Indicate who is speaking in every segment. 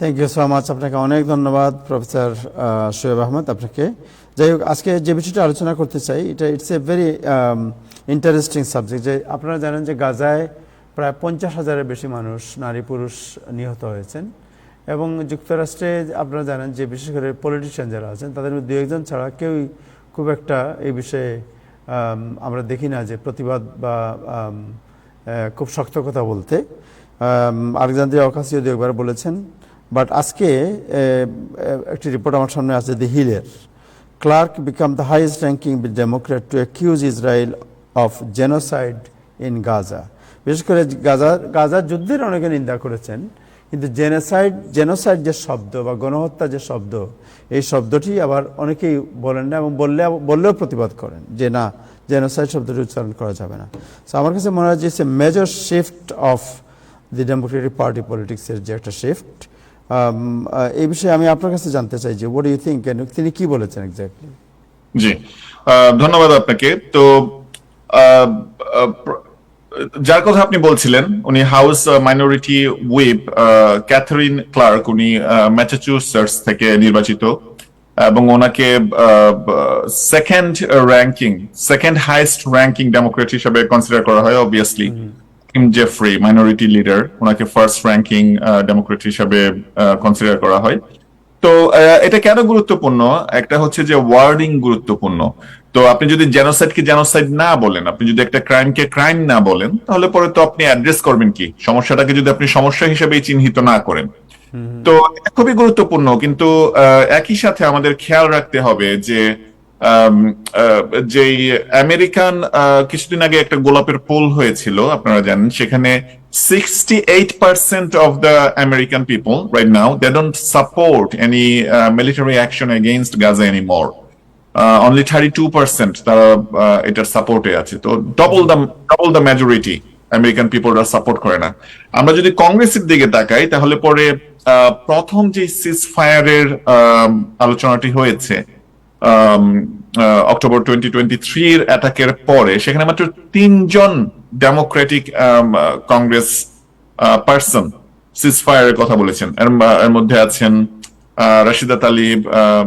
Speaker 1: Thank you so much আপনাকে অনেক ধন্যবাদ, প্রফেসর শোয়েব আহমদ আপনাকে। যাই হোক, আজকে যে বিষয়টা আলোচনা করতে চাই, এটা it's a very interesting subject যে আপনারা জানেন যে গাজায় প্রায় পঞ্চাশ হাজারের বেশি মানুষ, নারী, পুরুষ নিহত হয়েছেন এবং যুক্তরাষ্ট্রে আপনারা জানেন যে বিশেষ করে পলিটিশিয়ান যারা আছেন, তাদের মধ্যে দু একজন ছাড়া কেউই খুব একটা এই বিষয়ে আমরা দেখি না যে প্রতিবাদ বা খুব শক্ত কথা বলতে। আলেকজান্দ্রিয়া অকাসিও দু একবার বলেছেন বাট আজকে একটি রিপোর্ট আমার সামনে আছে দি হিলের Clark become the highest ranking Democrat to accuse Israel of genocide in Gaza বিশেষ করে গাজা গাজার যুদ্ধের অনেকে নিন্দা করেছেন, কিন্তু জেনোসাইড জেনোসাইড যে শব্দ বা গণহত্যা যে শব্দ, এই শব্দটি আবার অনেকেই বলেন না এবং বললে, বললেও প্রতিবাদ করেন যে না জেনোসাইড শব্দটি উচ্চারণ করা যাবে না। সো আমার কাছে মনে হয় যে major shift of the Democratic party পলিটিক্সের যে একটা শিফট এই বিষয়ে আমি আপনার কাছে জানতে চাই যে ওয়াট ইউ থিঙ্ক তিনি কি বলেছেন এক্স্যাক্টলি
Speaker 2: জি। ধন্যবাদ আপনাকে। তো যার কথা আপনি বলছিলেন উনি house minority whip Katherine Clark উনি ম্যাসাচুসেটস থেকে নির্বাচিত এবং ওনাকে second ranking second highest ranking Democrat হিসেবে কনসিডার করা হয় obviously Kim Jeffrey minority leader ওনাকে ফার্স্ট র্যাঙ্কিং ডেমোক্রেট হিসাবে কনসিডার করা হয়। তো এটা কেন গুরুত্বপূর্ণ? একটা হচ্ছে যে ওয়ার্ডিং গুরুত্বপূর্ণ। তো আপনি যদি জেনোসাইডকে জেনোসাইড না বলেন আপনি যদি একটা ক্রাইমকে ক্রাইম না বলেন তাহলে পরে তো আপনি অ্যাড্রেস করবেন কি? সমস্যাটাকে যদি আপনি সমস্যা হিসেবে চিহ্নিত না করেন। তো এটা খুবই গুরুত্বপূর্ণ কিন্তু একই সাথে আমাদের খেয়াল রাখতে হবে যে যেই আমেরিকান কিছুদিন আগে একটা গোলাপের পোল হয়েছিল, আপনারা জানেন, সেখানে sixty eight percent of the American people right now they don't support any military action against Gaza any more only thirty two percent তারা এটার সাপোর্টে আছে। তো double the double the majority American পিপলরা support করে না। আমরা যদি কংগ্রেসের দিকে তাকাই, তাহলে পরে প্রথম যে সিজ ফায়ারের আলোচনাটি হয়েছে অক্টোবর টোয়েন্টি টোয়েন্টি থ্রির অ্যাটাকের পরে সেখানে মাত্র তিনজন ডেমোক্রেটিক কংগ্রেস পার্সন সিজফায়ারের কথা বলেছেন। এর মধ্যে আছেন রাশিদা তালিব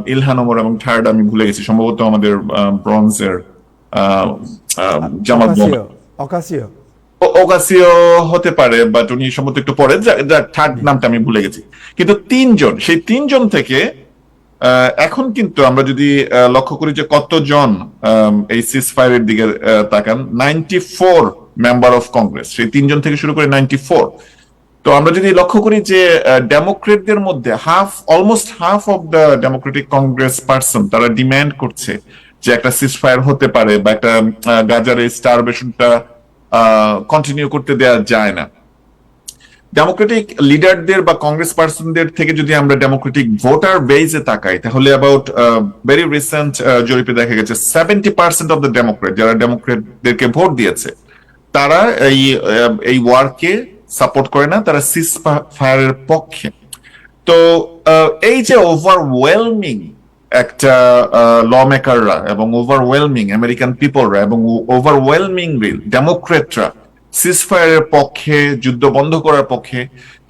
Speaker 2: ইলহান ওমর এবং থার্ড আমি ভুলে গেছি সম্ভবত আমাদের ব্রঞ্জের জামাত মোহাম্মদ
Speaker 1: অকাসিও
Speaker 2: ও- ওগাসিও হতে পারে বাট উনি সম্ভবত একটু পরে থার্ড নামটা আমি ভুলে গেছি। কিন্তু তিনজন সেই তিনজন থেকে এখন কিন্তু আমরা যদি লক্ষ্য করি যে কতজন এই সিস ফায়ারের দিকে তাকান ninety four member of Congress সেই তিনজন থেকে শুরু করে নাইনটি ফোর তো আমরা যদি লক্ষ্য করি যে ডেমোক্রেটদের মধ্যে half almost half of the Democratic congressperson তারা ডিম্যান্ড করছে যে একটা সিস ফায়ার হতে পারে বা একটা গাজার স্টারবেশনটা কন্টিনিউ করতে দেওয়া যায় না। ডেমোক্রেটিক লিডারদের বা কংগ্রেস পার্সনদের থেকে যদি আমরা ডেমোক্রেটিক ভোটার বেজে তাকাই তাহলে অ্যাবাউট ভেরি রিসেন্ট জরিপে দেখা গেছে seventy percent of the Democrat যারা ডেমোক্রেটদেরকে ভোট দিয়েছে তারা এই আহ, এই ওয়ারকে সাপোর্ট করে না তারা সিস ফায়ারের পক্ষে। তো আহ, এই যে ওভারওয়েলমিং একটা ল মেকাররা এবং ওভারওয়েলমিং আমেরিকান পিপলরা এবং ওভারওয়েলমিং ডেমোক্রেটরা সিসফায়ারের পক্ষে, যুদ্ধ বন্ধ করার পক্ষে,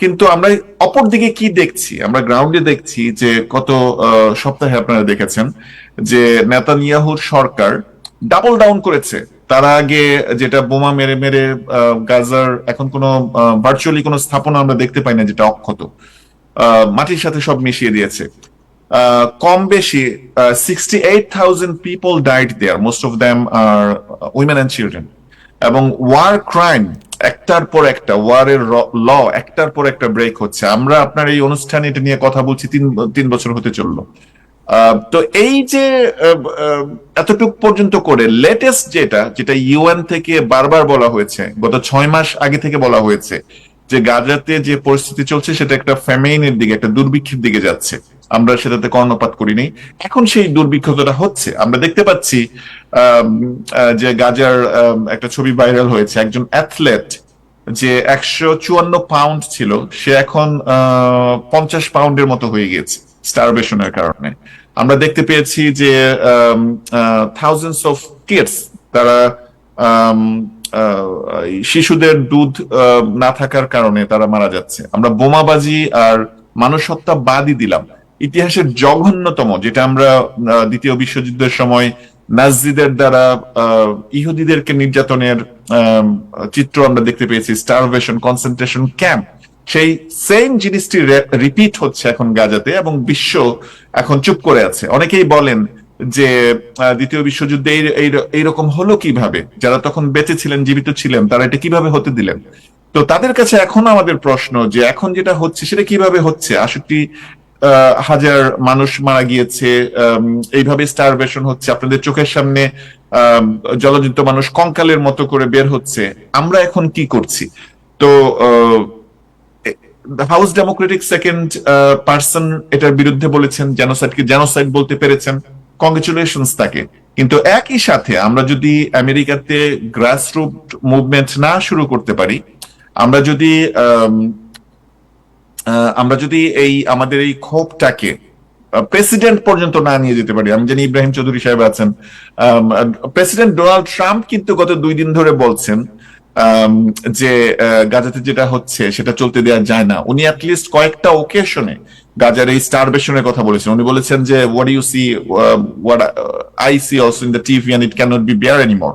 Speaker 2: কিন্তু আমরা অপর দিকে কি দেখছি? আমরা গ্রাউন্ডে দেখছি যে কত সপ্তাহে আপনারা দেখেছেন যে নেতানিয়াহুর সরকার ডাবল ডাউন করেছে। তার আগে যেটা বোমা মেরে মেরে গাজার এখন কোনো ভার্চুয়ালি কোনো স্থাপনা আমরা দেখতে পাই না যেটা অক্ষত। মাটির সাথে সব মিশিয়ে দিয়েছে। কম বেশি sixty eight thousand people died there most of them are women and children এবং ওয়ার ক্রাইম একটার পর একটা ওয়ারের ল একটার পর একটা ব্রেক হচ্ছে। আমরা আপনার এই অনুষ্ঠানে এটা নিয়ে কথা বলছি তিন তিন বছর হতে চলল। তো এই যে এতটুক পর্যন্ত করে লেটেস্ট যেটা যেটা ইউএন থেকে বারবার বলা হয়েছে, গত ছয় মাস আগে থেকে বলা হয়েছে, যে গাজাতে যে পরিস্থিতি চলছে, সেটা একটা ফ্যামেইনের দিকে, একটা দুর্ভিক্ষের দিকে যাচ্ছে। আমরা সেটাতে কর্ণপাত করিনি। এখন সেই দুর্ভিক্ষতা হচ্ছে। আমরা দেখতে পাচ্ছি যে গাজার একটা ছবি ভাইরাল হয়েছে। একজন অ্যাথলেট যে একশো চুয়ান্ন পাউন্ড ছিল, সে এখন পঞ্চাশ পাউন্ডের মতো হয়ে গিয়েছে স্টারবেশনের কারণে। আমরা দেখতে পেয়েছি যে থাউজেন্ডস অফ কিডস তারা শিশুদের দুধ না থাকার কারণে তারা মারা যাচ্ছে। আমরা বোমাবাজি আর মানুষ হত্যা বাদই দিলাম। ইতিহাসের জঘন্যতম যেটা আমরা দ্বিতীয় বিশ্বযুদ্ধের সময় নাজিদের দ্বারা ইহুদিদেরকে নির্যাতনের চিত্র আমরা দেখতে পেয়েছি স্টারভেশন কনসেন্ট্রেশন ক্যাম্প সেই সেম জিনিসটি রিপিট হচ্ছে এখন গাজাতে এবং বিশ্ব এখন চুপ করে আছে। অনেকেই বলেন যে দ্বিতীয় বিশ্বযুদ্ধে এই- এই- এইরকম হলো কীভাবে? যারা তখন বেঁচে ছিলেন জীবিত ছিলেন তারা এটা কীভাবে হতে দিলেন? তো তাদের কাছে এখন আমাদের প্রশ্ন যে এখন যেটা হচ্ছে সেটা কীভাবে হচ্ছে? আহ, হাজার মানুষ মারা গিয়েছে এইভাবে স্টারভেশন হচ্ছে, আপনাদের চোখের সামনে জলযুক্ত মানুষ কঙ্কালের মতো করে বের হচ্ছে, আমরা এখন কি করছি? তো হাউস ডেমোক্রেটিক সেকেন্ড পার্সন এটার বিরুদ্ধে বলেছেন জেনোসাইডকে জেনোসাইড বলতে পেরেছেন কংগ্রেচুলেশন তাকে। কিন্তু একই সাথে আমরা যদি আমেরিকাতে গ্রাসরুট মুভমেন্ট না শুরু করতে পারি, আমরা যদি আমরা যদি এই আমাদের এই ক্ষোভটাকে প্রেসিডেন্ট পর্যন্ত না নিয়ে যেতে পারি, আমি জানি ইব্রাহিম চৌধুরী সাহেব আছেন প্রেসিডেন্ট ডোনাল্ড ট্রাম্প কিন্তু গত দুই দিন ধরে বলছেন যে গাজাতে যেটা হচ্ছে সেটা চলতে দেওয়া যায় না। উনি অ্যাটলিস্ট কয়েকটা ওকেশনে গাজার এই স্টারবেশনের কথা বলেছেন। উনি বলেছেন যে what you see what I see also in the TV and it cannot be bear anymore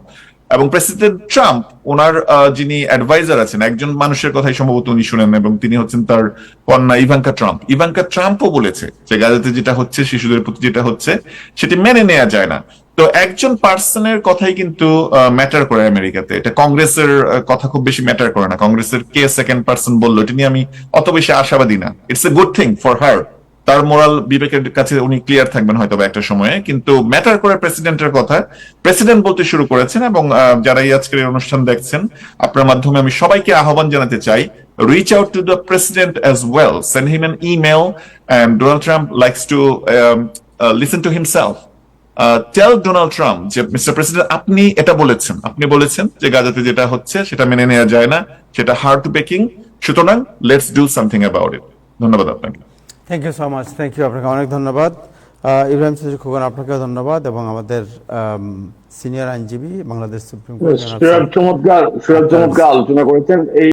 Speaker 2: এবং প্রেসিডেন্ট ট্রাম্প ওনার যিনি অ্যাডভাইজার আছেন, একজন মানুষের কথাই সম্ভবত উনি শুনেন এবং তিনি হচ্ছেন তার কন্যা ইভাঙ্কা ট্রাম্প। ইভাঙ্কা ট্রাম্পও বলেছে যে গাজাতে যেটা হচ্ছে, শিশুদের প্রতি যেটা হচ্ছে, সেটি মেনে নেওয়া যায় না। তো একজন পার্সনের কথাই কিন্তু ম্যাটার করে আমেরিকাতে। এটা কংগ্রেসের কথা খুব বেশি ম্যাটার করে না। কংগ্রেসের কে সেকেন্ড পার্সন বলল, এটা নিয়ে আমি অত বেশি আশাবাদী না। It's a good thing for her তার মোরাল বিবেকের কাছে উনি ক্লিয়ার থাকবেন হয়তো একটা সময়ে। কিন্তু ম্যাটার করে প্রেসিডেন্টের কথা প্রেসিডেন্ট বলতে শুরু করেছেন এবং যারা এই আজকের অনুষ্ঠান দেখছেন আপনার মাধ্যমে আমি সবাইকে আহ্বান জানাতে চাই reach out to the president as well. Send him an email and donald trump likes to um, uh, listen to himself. Tell Donald Trump যে মিস্টার প্রেসিডেন্ট আপনি এটা বলেছেন। আপনি বলেছেন যে গাজাতে যেটা হচ্ছে সেটা মেনে নেওয়া যায় না সেটা হার্ড বেকিং সুতরাং let's do something about it ধন্যবাদ আপনাকে।
Speaker 1: Thank you so much thank you আপনাকে অনেক ধন্যবাদ। আহ, ইব্রাহিম সাজু খোকন আপনাকেও ধন্যবাদ এবং আমাদের সিনিয়র আইনজীবী বাংলাদেশ সুপ্রিম কোর্ট
Speaker 3: চমৎকার চমৎকার আলোচনা করেছেন। এই